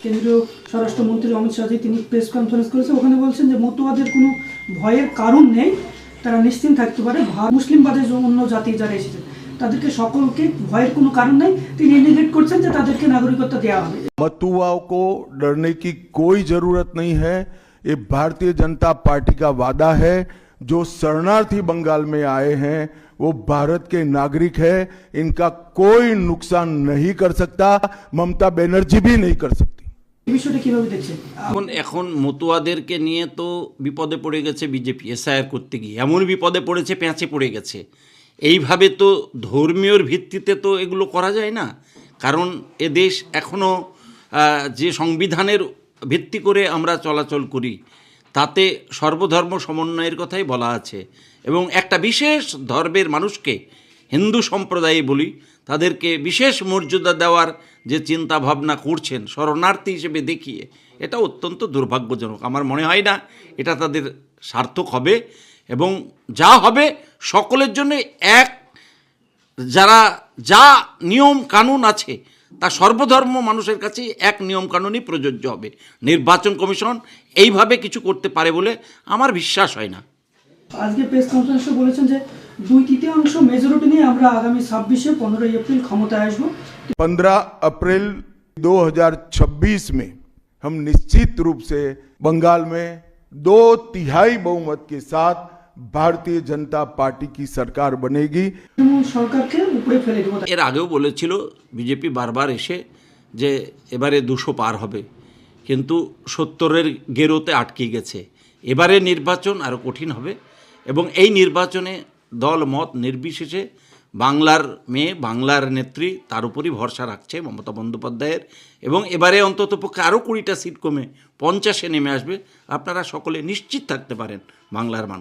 কেন্দ্রীয় স্বরাষ্ট্রমন্ত্রী অমিত শাহজি তিনি প্রেস কনফারেন্স করেছে ওখানে বলছেন যে মতুয়াদের কোনো ভয়ের কারণ নেই তারা নিশ্চিন্ত থাকতে পারে ভা- মুসলিম বাদে যে অন্য জাতি যারা এসেছেন তাদেরকে সকলকে ভয়ের কোনো কারণ নেই তিনি ইন্ডিকেট করছেন যে তাদেরকে নাগরিকত্ব দেওয়া হবে मतुआओं को डरने की कोई जरूरत नहीं है ये भारतीय जनता पार्टी का वादा है जो शरणार्थी बंगाल में आए हैं वो भारत के नागरिक है इनका कोई नुकसान नहीं कर सकता ममता बनर्जी भी नहीं कर सकती এই এখন এখন মতুয়াদেরকে নিয়ে তো বিপদে পড়ে গেছে বিজেপি, এসআইআর করতে গিয়ে। এমন বিপদে পড়েছে পেঁচে পড়ে গেছে। এইভাবে তো ধর্মীয়র ভিত্তিতে তো এগুলো করা যায় না। কারণ এ দেশ এখনও যে সংবিধানের ভিত্তি করে আমরা চলাচল করি, তাতে সর্বধর্ম সমন্বয়ের কথাই বলা আছে। এবং একটা বিশেষ ধর্মের মানুষকে হিন্দু সম্প্রদায়ে বলি, তাদেরকে বিশেষ মর্যাদা দেওয়ার যে চিন্তা ভাবনা করছেন, শরণার্থী হিসেবে দেখিয়ে, এটা অত্যন্ত দুর্ভাগ্যজনক। আমার মনে হয় না এটা তাদের সার্থক হবে এবং যা হবে সকলের জন্য এক। যারা যা নিয়ম কানুন আছে, তা সর্বধর্ম মানুষের কাছে এক নিয়ম কানুনই প্রযোজ্য হবে। নির্বাচন কমিশন এইভাবে কিছু করতে পারে বলে আমার বিশ্বাস হয় না। আজকে প্রেস কনফারেন্সে বলেছেন যে দুই তৃতীয়াংশ মেজরিটি নিয়ে আমরা আগামী ছাব্বিশে পনেরোই এপ্রিল ক্ষমতায় আসবো 15 अप्रैल 2026 में हम निश्चित रूप से बंगाल में दो तिहाई बहुमत के साथ भारतीय जनता पार्टी की सरकार बनेगी তৃণমূল সরকারকে উপরে ফেলে দেবো এর আগেও বলেছিল বিজেপি বারবার এসে যে এবারে দুশো পার হবে কিন্তু সত্তরের গেরোতে আটকে গেছে এবারে নির্বাচন আরও কঠিন হবে এবং এই নির্বাচনে দল মত নির্বিশেষে বাংলার মেয়ে, বাংলার নেত্রী, তার উপরই ভরসা রাখছে মমতা বন্দ্যোপাধ্যায়ের। এবং এবারে অন্তত পক্ষে আরও কুড়িটা সিট কমে পঞ্চাশে নেমে আসবে। আপনারা সকলে নিশ্চিত থাকতে পারেন বাংলার মানুষ।